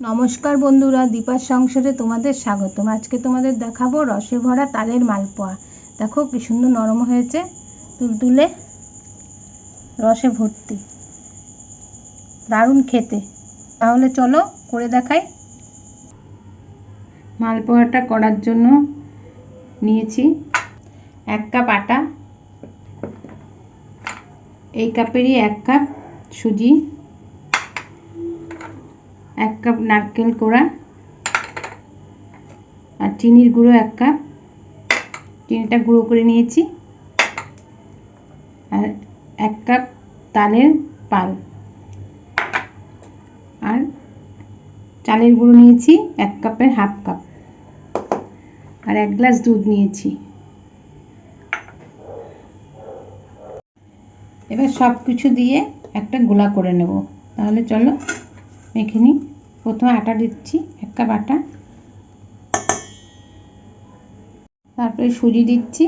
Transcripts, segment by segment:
নমস্কার বন্ধুরা, দীপার সংসারে তোমাদের স্বাগতম। আজকে তোমাদের দেখাবো রসে ভরা তালের মালপোয়া। দেখো কি সুন্দর নরম হয়েছে, তুলতুলে রসে ভর্তি। দারুণ খেতে। তাহলে চলো করে দেখাই। মালপোয়াটা করার জন্য নিয়েছি এক কাপ আটা, এই কাপেরই এক কাপ সুজি। কাপ নারকেল কোড়া আর চিনির গুঁড়ো এক কাপ। চিনিটা গুঁড়ো করে নিয়েছি। আর এক কাপ তালের পাল। আর চালের গুঁড়ো নিয়েছি, এক কাপের হাফ কাপ। আর এক গ্লাস দুধ নিয়েছি। এবার সব কিছু দিয়ে একটা গোলা করে নেব। তাহলে চলো, মেখে নিই। প্রথমে আটা দিচ্ছি, এক কাপ আটা। তারপরে সুজি দিচ্ছি।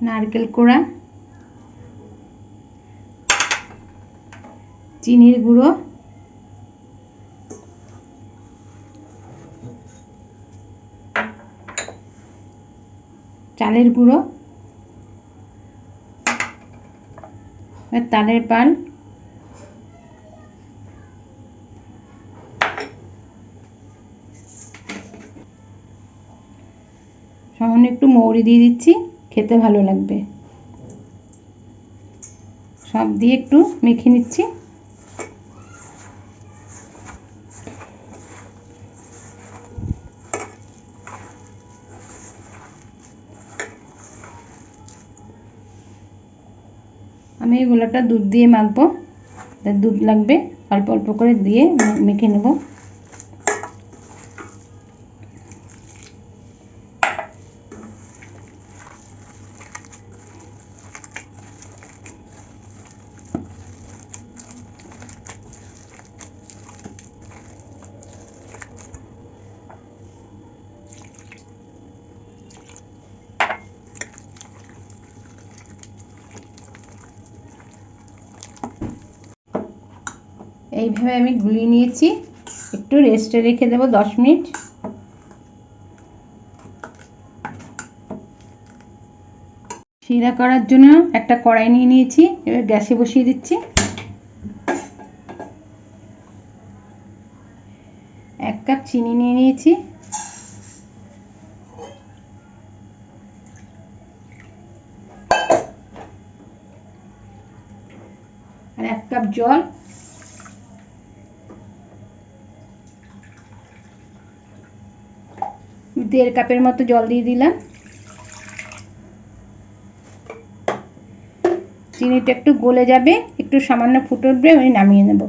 নারকেল কোড়া। চিনির গুঁড়ো। চালের গুঁড়ো। তালের পাল সামান্য একটু মৌরি দিয়ে দিচ্ছি, খেতে ভালো লাগবে। সব দিয়ে একটু মেখে নিচ্ছি। আমি এই গোলাটা দুধ দিয়ে মাখবো। দুধ লাগবে, অল্প অল্প করে দিয়ে মেখে নেব। এইভাবে আমি গুলিয়ে নিয়েছি। একটু রেস্টে রেখে দেবো দশ মিনিট। শিরা করার জন্য একটা কড়াই নিয়ে নিয়েছি, এবার গ্যাসে বসিয়ে দিচ্ছি। এক কাপ চিনি নিয়ে নিয়েছি। আর এক কাপ জল। দেড় কাপের মতো জল দিয়ে দিলাম। চিনিটা একটু গলে যাবে, একটু সামান্য ফুটে উঠবে আমি নামিয়ে নেব।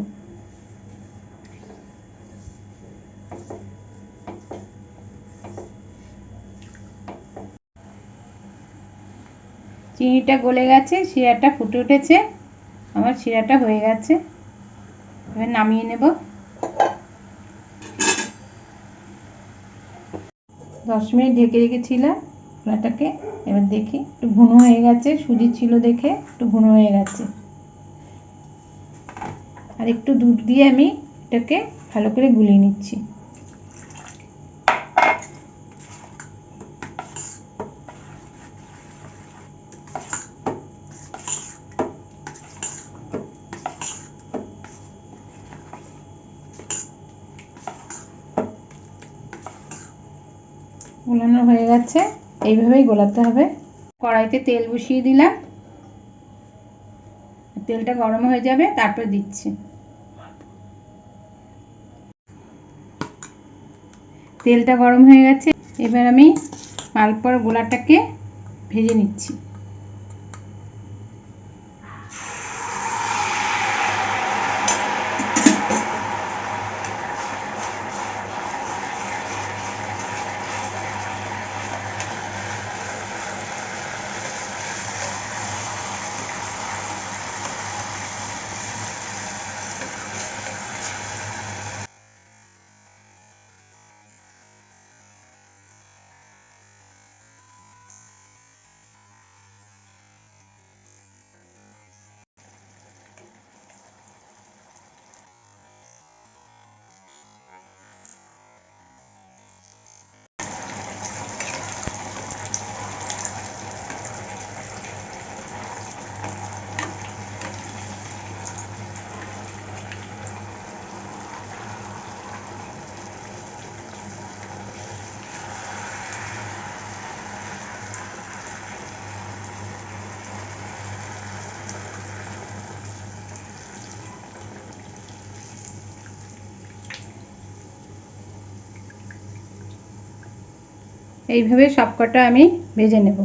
চিনিটা গলে গেছে, শিরাটা ফুটে উঠেছে, আমার শিরাটা হয়ে গেছে। এবার নামিয়ে নেব। দশ মিনিট ঢেকে রেখেছিলাম ফোলাটাকে এবার দেখি, একটু ঘুনো হয়ে গেছে, সুজি ছিল দেখে একটু ঘন হয়ে গেছে। আর একটু দুধ দিয়ে আমি এটাকে ভালো করে গুলিয়ে নিচ্ছি। গোলানো হয়ে গেছে। এইভাবেই গোলাতে হবে। কড়াইতে তেল বসিয়ে দিলাম। তেলটা গরম হয়ে যাবে, তারপর দিচ্ছি। তেলটা গরম হয়ে গেছে। এবার আমি মালপোয়ার গোলাটাকে ভেজে নিচ্ছি। এইভাবে সবকটা আমি ভেজে নেব।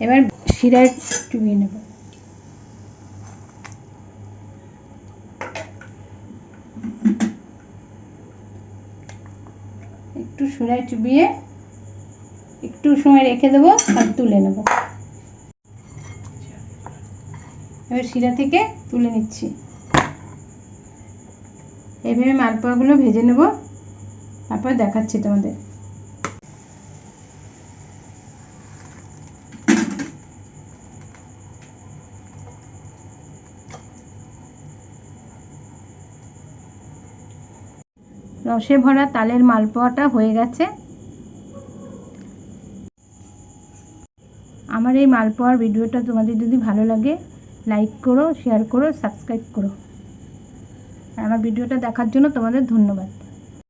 এবার শিরায় চুবিয়ে নেব। একটু শিরায় চুবিয়ে একটু সময় রেখে দেবো আর তুলে নেব। এবার শিরা থেকে তুলে নিচ্ছি। এইভাবে মালপোয়াগুলো ভেজে নেব। তারপর দেখাচ্ছি তোমাদের। রসে ভরা তালের মালপোয়াটা হয়ে গেছে। আমার এই মালপোয়ার ভিডিওটা তোমাদের যদি ভালো লাগে, লাইক করো শেয়ার করো সাবস্ক্রাইব করো। আমার ভিডিওটা দেখার জন্য তোমাদের ধন্যবাদ।